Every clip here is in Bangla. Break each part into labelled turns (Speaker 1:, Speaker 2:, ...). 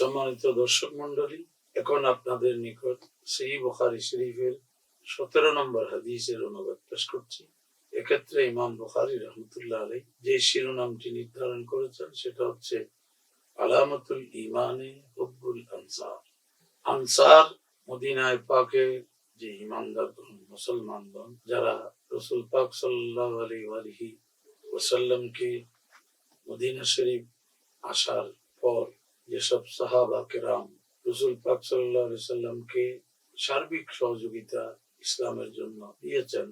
Speaker 1: সম্মানিত দর্শক মন্ডলী এখন আপনাদের নিকট সেই বুখারি শরীফের সতেরো নম্বর হাদিসের অনুবাদ পেশ করছি। এক্ষেত্রে ইমাম বুখারি রহমতুল্লাহ আলাই যে শিরোনামটি নির্ধারণ করেছেন, সেটা হচ্ছে আলামতুল ইমানে হব্বুল আনসার। আনসার মদিনায় পাকে যে ইমানদারগণ মুসলমানগণ, যারা রসুল পাক সাল্লাহ আলী আলহি ওসাল্লামকে মদিনা শরীফ আসার পর যেসব সাহাবা কেরাম রসুল পাক সাল্লাহ সাল্লামকে সার্বিক সহযোগিতা ইসলামের জন্য দিয়েছেন,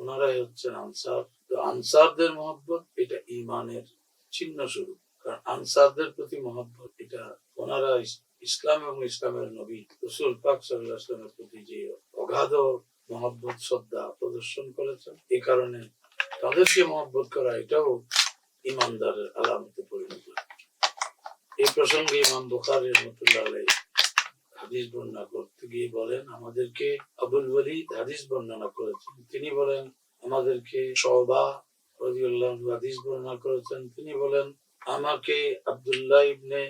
Speaker 1: ওনারাই হচ্ছেন আনসার। তো আনসারদের মহব্বত এটা ইমানের চিহ্ন স্বরূপ কারণ আনসারদের প্রতি মহব্বত এটা ওনারা ইসলাম এবং ইসলামের নবী রসুল পাক সাল্লাহ ইসলামের প্রতি যে অগাধ মহব্বত, শ্রদ্ধা প্রদর্শন করেছেন, এ কারণে তাদেরকে মহব্বত করা এটাও ইমানদারের আলামতে পরিণত এই প্রসঙ্গে ইমাম বুখারী রহমতুল্লাহ হাদিস বর্ণনা করতে গিয়ে বলেন, আমাদেরকে আবুল ওয়ালিদ হাদিস বর্ণনা করেছেন। তিনি বলেন, আমাদেরকে রাদিয়াল্লাহু আনহু হাদিস বর্ণনা করেছেন। তিনি বলেন, আমাকে আব্দুল্লাহ ইবনে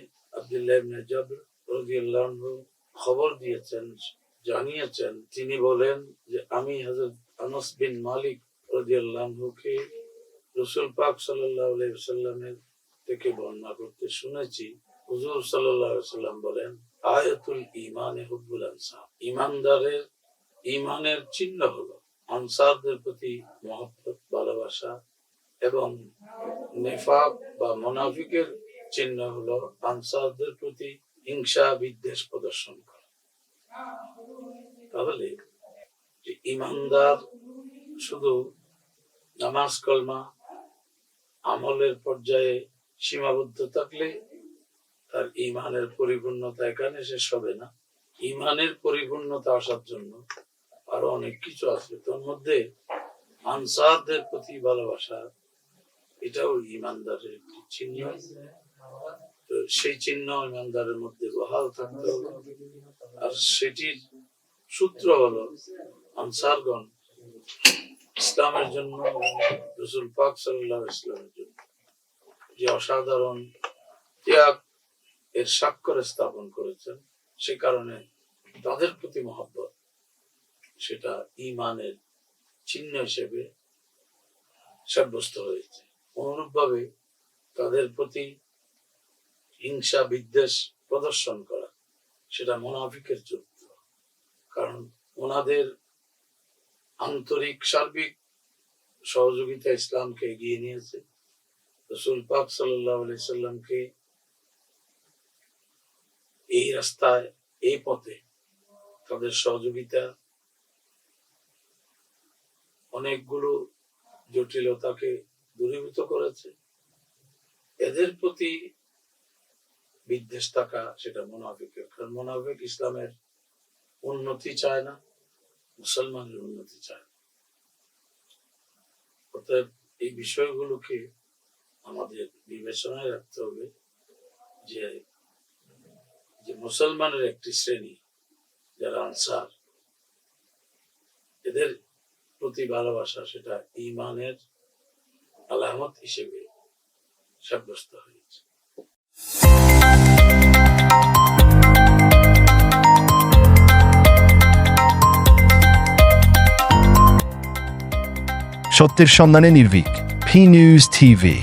Speaker 1: ইবনে জাবর আনহু খবর দিয়েছেন, জানিয়েছেন। তিনি বলেন যে, আমি হযরত আনাস বিন মালিক রসুল পাক সাল্লাল্লাহু আলাইহি ওয়াসাল্লামের থেকে বর্ণনা করতে শুনেছি, হুজুর সাল্লাম বলেন, আয়াতুল ইমানে হুব্বুল আনসার। ইমানদারের ইমানের চিহ্ন হলো আনসারদের প্রতি মহব্বত, ভালোবাসা এবং নেফাক বা মোনাফিকের চিহ্ন হলো আনসারদের প্রতি হিংসা, বিদ্বেষ প্রদর্শন করা। তাহলে যে ইমানদার শুধু নামাজ কলমা আমলের পর্যায়ে সীমাবদ্ধ থাকলে তার ইমানের পরিপূর্ণতা এখানে শেষ হবে না। ইমানের পরিপূর্ণতা আসার জন্য আরও অনেক কিছু আছে। তোর মধ্যে আনসারদের প্রতি ভালোবাসা, এটাও ইমানদারের একটি চিহ্ন। সেই চিহ্ন ইমানদারের মধ্যে বহাল থাকতে হবে। আর সেটির সূত্র হলো আনসারগণ ইসলামের জন্য, রসুল পাক সাল্লাহ ইসলামের জন্য। যে অসাধারণ ত্যাগ এর স্বাক্ষর স্থাপন করেছেন, সে কারণে তাদের প্রতি মহব্বত, সেটা ইমানের চিহ্ন হিসেবে সাব্যস্ত হয়েছে। অনুরূপভাবে তাদের প্রতি হিংসা, বিদ্বেষ প্রদর্শন করা, সেটা মোনাফিকের চরিত্র। কারণ ওনাদের আন্তরিক সার্বিক সহযোগিতা ইসলামকে এগিয়ে নিয়েছে। রসুল পাক সাল্লাহ সাল্লামকে এই রাস্তায়, এই পথে তাদের সহযোগিতা, অনেকগুলো জটিলতাকে দূরীভূত করেছে এদের প্রতি বিদ্বেষ থাকা সেটা মোনাফিকের কারণ মোনাফিক ইসলামের উন্নতি চায় না, মুসলমানের উন্নতি চায় না। অতএব এই বিষয়গুলোকে আমাদের বিবেচনায় রাখতে হবে যে যে মুসলমানের একটি শ্রেণি, যারা আনসার, এদের প্রতি ভালোবাসা সেটা ইমানের আলামত হিসেবে সাব্যস্ত হয়েছে।
Speaker 2: সত্যের সন্ধানে নির্ভীক পি নিউজ টিভি